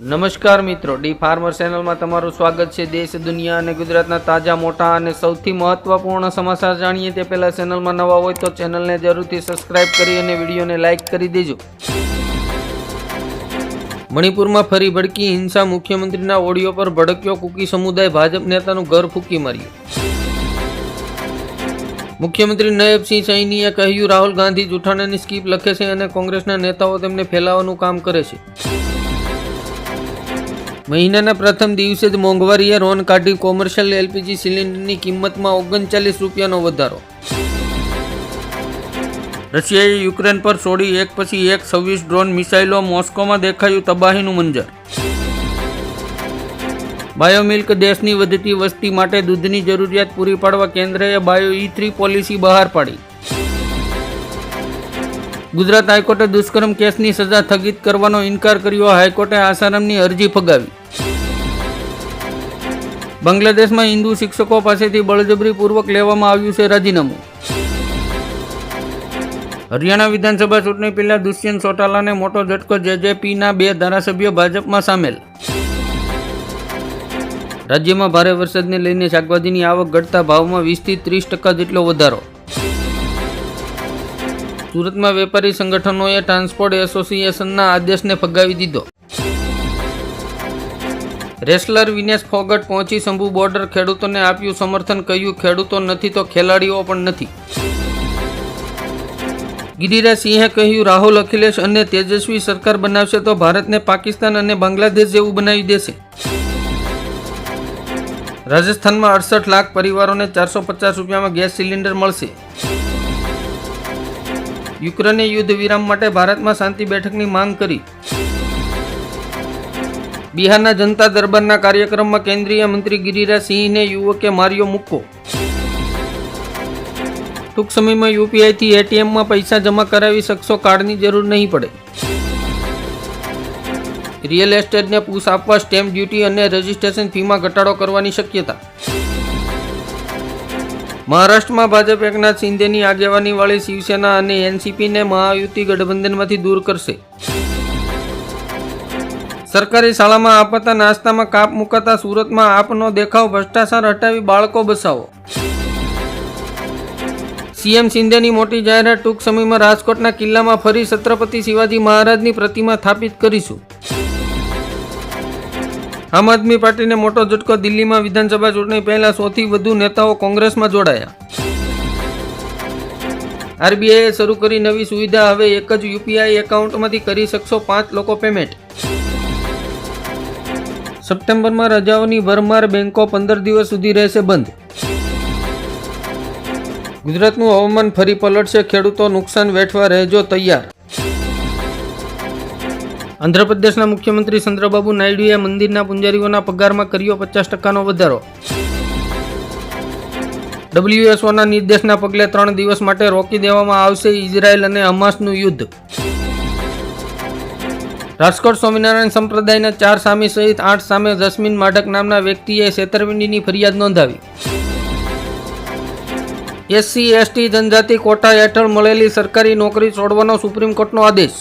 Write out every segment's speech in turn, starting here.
નમસ્કાર મિત્રો, D farmer ચેનલમાં તમારું સ્વાગત છે. દેશ, દુનિયા અને ગુજરાતના તાજા, મોટા અને સૌથી મહત્વપૂર્ણ સમાચાર જાણીએ તે પહેલાં ચેનલમાં નવા હોય તો ચેનલને જરૂરથી સબસ્ક્રાઇબ કરી અને વિડીયોને લાઇક કરી દેજો. મણિપુરમાં ફરી ભડકી હિંસા મુખ્યમંત્રીના ઓડિયો પર ભડક્યો કુકી સમુદાય. ભાજપ નેતાનું ઘર ફૂંકી માર્યું. મુખ્યમંત્રી નયબસિંહ સૈનીએ કહ્યું, રાહુલ ગાંધી જૂઠાણાની સ્કીપ લખે છે અને કોંગ્રેસના નેતાઓ તેમને ફેલાવવાનું કામ કરે છે. મહિનાના પ્રથમ દિવસે જ મોંઘવારીએ રોન કાઢી કોમર્શિયલ એલપીજી સિલિન્ડરની કિંમતમાં ઓગણચાલીસ રૂપિયાનો વધારો. રશિયાએ યુક્રેન પર છોડી એક પછી એક છવ્વીસ ડ્રોન મિસાઇલો મોસ્કોમાં દેખાયું તબાહીનું મંજર. બાયોમિલ્ક દેશની વધતી વસ્તી માટે દૂધની જરૂરિયાત પૂરી પાડવા કેન્દ્રએ બાયો ઈ થ્રી પોલિસી બહાર પાડી. ગુજરાત હાઈકોર્ટે દુષ્કર્મ કેસની સજા સ્થગિત કરવાનો ઇનકાર કર્યો. હાઈકોર્ટે આસારામની અરજી ફગાવી. બાંગ્લાદેશમાં હિન્દુ શિક્ષકો પાસેથી બળજબરીપૂર્વક લેવામાં આવ્યું છે રાજીનામું. હરિયાણા વિધાનસભા ચૂંટણી પહેલા દુષ્યંત ચોટાલાને મોટો ઝટકો જેજેપીના બે ધારાસભ્યો ભાજપમાં સામેલ. રાજ્યમાં ભારે વરસાદને લઈને શાકભાજીની આવક ઘટતા ભાવમાં વીસથી ત્રીસ ટકા જેટલો વધારો. સુરતમાં વેપારી સંગઠનોએ ટ્રાન્સપોર્ટ એસોસિએશનના આદેશને ફગાવી દીધો. રેસલર વિનેશ ફોગટ પહોંચી શંભુ બોર્ડર ખેડૂતોને આપ્યું સમર્થન, કહ્યું, ખેડૂતો નથી તો ખેલાડીઓ પણ નથી. ગિરિરાજ સિંહે કહ્યું, રાહુલ, અખિલેશ અને તેજસ્વી સરકાર બનાવશે તો ભારતને પાકિસ્તાન અને બાંગ્લાદેશ જેવું બનાવી દેશે. રાજસ્થાનમાં અડસઠ લાખ પરિવારોને ચારસો પચાસ રૂપિયામાં ગેસ સિલિન્ડર મળશે. યુક્રેને યુદ્ધ વિરામ માટે ભારતમાં શાંતિ બેઠકની માંગ કરી. બિહારના જનતા દરબારના કાર્યક્રમમાં કેન્દ્રીય મંત્રી ગિરિરાજ સિંહને યુવકે માર્યો મુક્કો. ટૂંક સમયમાં યુપીઆઈથી એટીએમમાં પૈસા જમા કરાવી શકશો કાર્ડની જરૂર નહીં પડે. રિયલ એસ્ટેટને પૂછ આપવા સ્ટેમ્પ ડ્યુટી અને રજિસ્ટ્રેશન ફીમાં ઘટાડો કરવાની શક્યતા. મહારાષ્ટ્રમાં ભાજપ એકનાથ શિંદેની આગેવાની વાળી શિવસેના અને એનસીપીને મહાયુતિ ગઠબંધનમાંથી દૂર કરશે. સરકારી શાળામાં આપતા નાસ્તામાં કાપ મુકાતા સુરતમાં આપનો દેખાવ ભ્રષ્ટાચાર હટાવી બાળકો બસાવો. સીએમ શિંદેની મોટી જાહેરાત ટૂંક સમયમાં રાજકોટના કિલ્લામાં ફરી છત્રપતિ શિવાજી મહારાજની પ્રતિમા સ્થાપિત કરીશું. આમ આદમી પાર્ટીને મોટો ઝટકો દિલ્હીમાં વિધાનસભા ચૂંટણી પહેલા સૌથી વધુ નેતાઓ કોંગ્રેસમાં જોડાયા. આરબીઆઈએ શરૂ કરી નવી સુવિધા, હવે એક જ યુપીઆઈ એકાઉન્ટમાંથી કરી શકશો પાંચ લોકો પેમેન્ટ. સપ્ટેમ્બરમાં રજાઓની ભરમાર બેંકો પંદર દિવસ સુધી રહેશે બંધ. ગુજરાતનું હવામાન ફરી પલટશે, ખેડૂતો નુકસાન વેઠવા રહેજો તૈયાર. આંધ્રપ્રદેશના મુખ્યમંત્રી ચંદ્રબાબુ નાયડુએ મંદિરના પૂંજારીઓના પગારમાં કર્યો પચાસ ટકાનો વધારો. ડબ્લ્યુએસઓના નિર્દેશના પગલે ત્રણ દિવસ માટે રોકી દેવામાં આવશે ઇઝરાયલ અને હમાસનું યુદ્ધ. રાજકોટ સ્વામિનારાયણ સંપ્રદાયના ચાર સામી સહિત આઠ સામે જસ્મીન માઢક નામના વ્યક્તિએ છેતરપિંડીની ફરિયાદ નોંધાવી. એસસી, એસટી, જનજાતિ કોટા હેઠળ મળેલી સરકારી નોકરી છોડવાનો સુપ્રીમ કોર્ટનો આદેશ.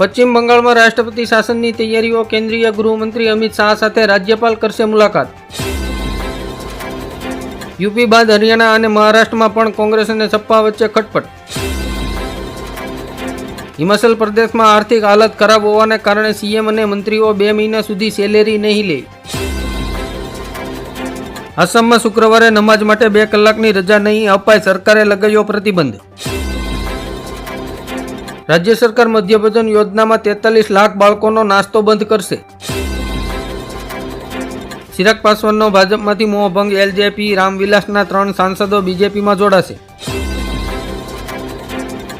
પશ્ચિમ બંગાળમાં રાષ્ટ્રપતિ શાસનની તૈયારીઓ કેન્દ્રીય ગૃહમંત્રી અમિત શાહ સાથે રાજ્યપાલ કરશે મુલાકાત. યુપી બાદ હરિયાણા અને મહારાષ્ટ્રમાં પણ કોંગ્રેસ અને સપા વચ્ચે ખટપટ. હિમાચલ પ્રદેશમાં આર્થિક હાલત ખરાબ હોવાને કારણે સીએમ અને મંત્રીઓ બે મહિના સુધી સેલેરી નહીં લે. આસામમાં શુક્રવારે નમાજ માટે બે કલાકની રજા નહીં અપાય સરકારે લગાવ્યો પ્રતિબંધ. રાજ્ય સરકાર મધ્યભોજન યોજનામાં તેતાલીસ લાખ બાળકોનો નાસ્તો બંધ કરશે. ચિરાગ પાસવાનનો ભાજપમાંથી મોહભંગ એલજેપી રામવિલાસના ત્રણ સાંસદો બીજેપીમાં જોડાશે.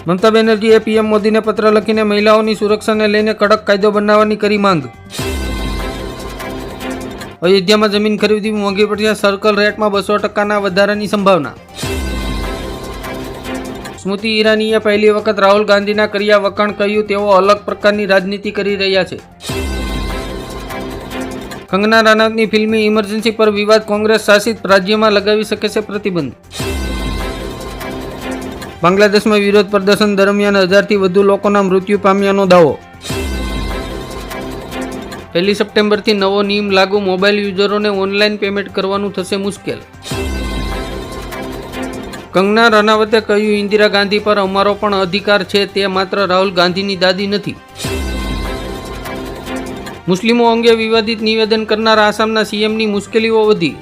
મમતા બેનર્જીએ પીએમ મોદીને પત્ર લખીને મહિલાઓની સુરક્ષાને લઈને કડક કાયદો બનાવવાની કરી માંગ. અયોધ્યામાં જમીન ખરીદી મોંઘી પડશે સર્કલ રેટમાં બસો ટકાના વધારાની સંભાવના. સ્મૃતિ ઈરાનીએ પહેલી વખત રાહુલ ગાંધીના કર્યા વખાણ કહ્યું, તેઓ અલગ પ્રકારની રાજનીતિ કરી રહ્યા છે. કંગના રાણાવતની ફિલ્મી ઇમરજન્સી પર વિવાદ કોંગ્રેસ શાસિત રાજ્યમાં લગાવી શકે છે પ્રતિબંધ. બાંગ્લાદેશમાં વિરોધ પ્રદર્શન દરમિયાન હજારથી વધુ લોકોના મૃત્યુ પામ્યાનો દાવો. પહેલી સપ્ટેમ્બરથી નવો નિયમ લાગુ, મોબાઈલ યુઝરોને ઓનલાઈન પેમેન્ટ કરવાનું થશે મુશ્કેલ. કંગના રનાવતે કહ્યું, ઇન્દિરા ગાંધી પર અમારો પણ અધિકાર છે, તે માત્ર રાહુલ ગાંધીની દાદી નથી. મુસ્લિમો અંગે વિવાદિત નિવેદન કરનાર આસામના સીએમની મુશ્કેલીઓ વધી.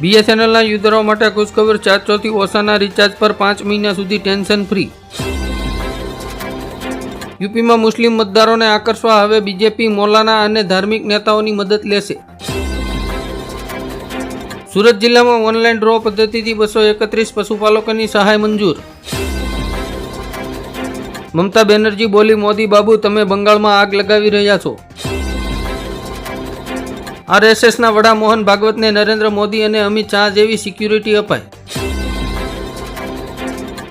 બીએસએનએલના યુઝરો માટે ખુશખબર ચારસોથી ઓછાના રિચાર્જ પર પાંચ મહિના સુધી ટેન્શન ફ્રી. યુપીમાં મુસ્લિમ મતદારોને આકર્ષવા હવે બીજેપી મોલાના અને ધાર્મિક નેતાઓની મદદ લેશે. સુરત જિલ્લામાં ઓનલાઈન ડ્રો પદ્ધતિથી બસો એકત્રીસ પશુપાલકોની સહાય મંજૂર. મમતા બેનર્જી બોલી, મોદી બાબુ, તમે બંગાળમાં આગ લગાવી રહ્યા છો. આરએસએસના વડા મોહન ભાગવતને નરેન્દ્ર મોદી અને અમિત શાહ જેવી સિક્યુરિટી અપાય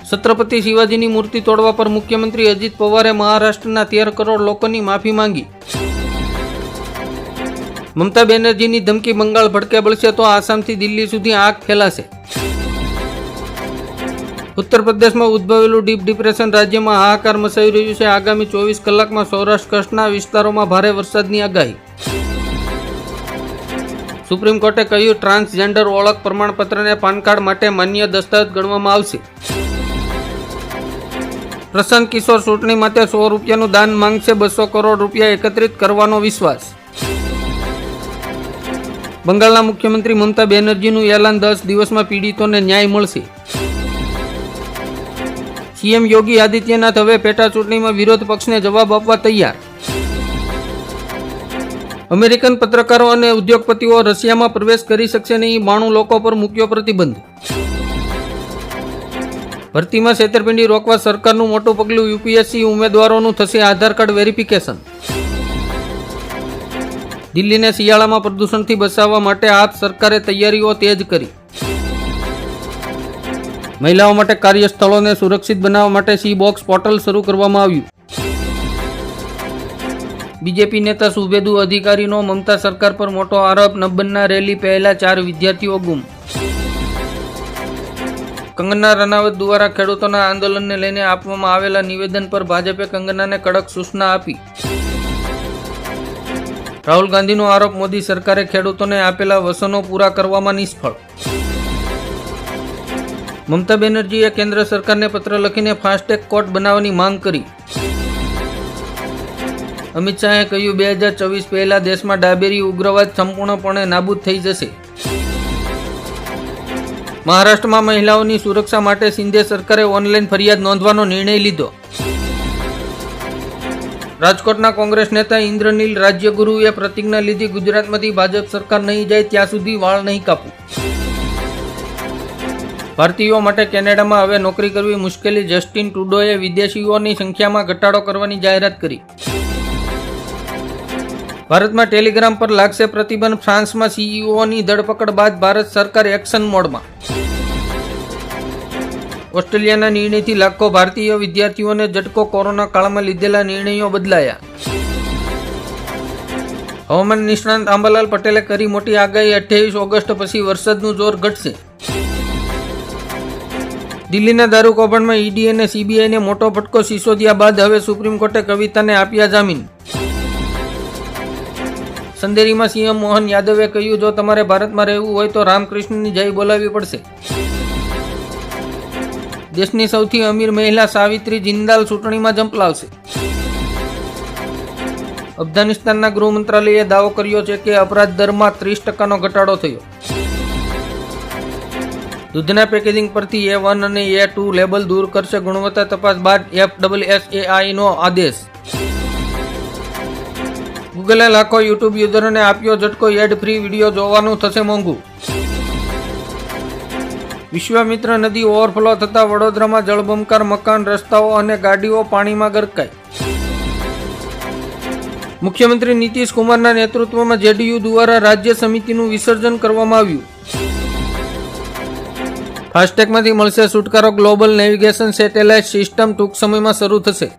છત્રપતિ શિવાજીની મૂર્તિ તોડવા પર મુખ્યમંત્રી અજીત પવારે મહારાષ્ટ્રના તેર કરોડ લોકોની માફી માંગી. મમતા બેનર્જીની ધમકી બંગાળ ભડકે બળશે તો આસામથી દિલ્હી સુધી આગ ફેલાશે. ઉત્તર પ્રદેશમાં ઉદ્ભવેલું ડીપ ડિપ્રેશન રાજ્યમાં હાહાકાર મચાવી રહ્યું છે. આગામી ચોવીસ કલાકમાં સૌરાષ્ટ્ર કચ્છના વિસ્તારોમાં ભારે વરસાદની આગાહી. સુપ્રીમ કોર્ટે કહ્યું, ટ્રાન્સજેન્ડર ઓળખ પ્રમાણપત્રને પાન કાર્ડ માટે માન્ય દસ્તાવેજ ગણવામાં આવશે. પ્રશાંત કિશોર ચૂંટણી માટે સો રૂપિયાનું દાન માંગશે. બસો કરોડ રૂપિયા એકત્રિત કરવાનો વિશ્વાસ. બંગાળના મુખ્યમંત્રી મમતા બેનર્જીનું એલાન દસ દિવસમાં પીડિતોને ન્યાય મળશે. સીએમ યોગી આદિત્યનાથ હવે પેટા ચૂંટણીમાં વિરોધ પક્ષને જવાબ આપવા તૈયાર. અમેરિકન પત્રકારો અને ઉદ્યોગપતિઓ રશિયામાં પ્રવેશ કરી શકશે નહીં બાણું લોકો પર મૂક્યો પ્રતિબંધ. ભરતીમાં છેતરપિંડી રોકવા સરકારનું મોટું પગલું યુપીએસસી ઉમેદવારોનું થશે આધાર કાર્ડ વેરિફિકેશન. દિલ્હીને શિયાળામાં પ્રદૂષણથી બચાવવા માટે આપ સરકારે તૈયારીઓ તેજ કરી. મહિલાઓ માટે કાર્યસ્થળોને સુરક્ષિત બનાવવા માટે સી બોક્સ પોર્ટલ શરૂ કરવામાં આવ્યું. બીજેપી નેતા સુભેદુ અધિકારીનો મમતા સરકાર પર મોટો આરોપ નબ્બનના રેલી પહેલા ચાર વિદ્યાર્થીઓ ગુમ. કંગના રનાવત દ્વારા ખેડૂતોના આંદોલનને લઈને આપવામાં આવેલા નિવેદન પર ભાજપે કંગનાને કડક સૂચના આપી. રાહુલ ગાંધીનો આરોપ, મોદી સરકારે ખેડૂતોને આપેલા વસનો પૂરા કરવામાં નિષ્ફળ. મમતા બેનર્જીએ કેન્દ્ર સરકારને પત્ર લખીને ફાસ્ટેગ કોર્ટ બનાવવાની માંગ કરી. અમિત શાહે કહ્યું, બે હજાર ચોવીસ પહેલા દેશમાં ડાબેરી ઉગ્રવાદ સંપૂર્ણપણે નાબૂદ થઈ જશે. મહારાષ્ટ્રમાં મહિલાઓની સુરક્ષા માટે શિંદે સરકારે ઓનલાઈન ફરિયાદ નોંધવાનો નિર્ણય લીધો. રાજકોટના કોંગ્રેસ નેતા ઇન્દ્રનીલ રાજ્યગુરુએ પ્રતિજ્ઞા લીધી, ગુજરાતમાંથી ભાજપ સરકાર નહીં જાય, ત્યાં સુધી વાળ નહીં કાપું. ભારતીયો માટે કેનેડામાં હવે નોકરી કરવી મુશ્કેલી. જસ્ટિન ટુડોએ વિદેશીઓની સંખ્યામાં ઘટાડો કરવાની જાહેરાત કરી. ભારતમાં ટેલિગ્રામ પર લાગશે પ્રતિબંધ. ફ્રાન્સમાં સીઈઓની ધરપકડ બાદ ભારત સરકાર એક્શન મોડમાં. ઓસ્ટ્રેલિયાના નિર્ણયથી લાખો ભારતીય વિદ્યાર્થીઓને ઝટકો કોરોના કાળમાં લીધેલા નિર્ણયો બદલાયા. હવામાન નિષ્ણાંત આંબાલાલ પટેલે કરી મોટી આગાહી. અઠ્યાવીસ ઓગસ્ટ પછી વરસાદનું જોર ઘટશે. દિલ્હીના દારૂ કૌભાંડમાં ઈડી અને સીબીઆઈને મોટો ફટકો સિસોદિયા બાદ હવે સુપ્રીમ કોર્ટે કવિતાને આપ્યા જામીન. સંદેરીમાં સીએમ મોહન યાદવે કહ્યું, જો તમારે ભારતમાં રહેવું હોય તો રામકૃષ્ણની જય બોલાવવી પડશે. દેશની સૌથી અમીર મહિલા સાવિત્રી જિંદાલ ચૂંટણીમાં ઝંપલાવશે. અફઘાનિસ્તાનના ગૃહ મંત્રાલયે દાવો કર્યો છે કે અપરાધ દરમાં ત્રીસ ટકાનો ઘટાડો થયો. દૂધના પેકેજિંગ પરથી એ વન અને એ ટુ લેબલ દૂર કરશે ગુણવત્તા તપાસ બાદ એફ ડબલ એસ એ આદેશ. ગૂગલે લાખો યુટ્યુબ યુઝરોને આપ્યો ઝટકો એડ ફ્રી વીડિયો જોવાનું થશે મોંઘું. વિશ્વામિત્ર નદી ઓવરફ્લો થતાં વડોદરામાં જળબંકાર મકાન, રસ્તાઓ અને ગાડીઓ પાણીમાં ગરકાઈ. મુખ્યમંત્રી નીતિશ કુમારના નેતૃત્વમાં જેડીયુ દ્વારા રાજ્ય સમિતિનું વિસર્જન કરવામાં આવ્યું. ફાસ્ટેગમાંથી મળશે છુટકારો. ગ્લોબલ નેવિગેશન સેટેલાઇટ સિસ્ટમ ટૂંક સમયમાં શરૂ થશે.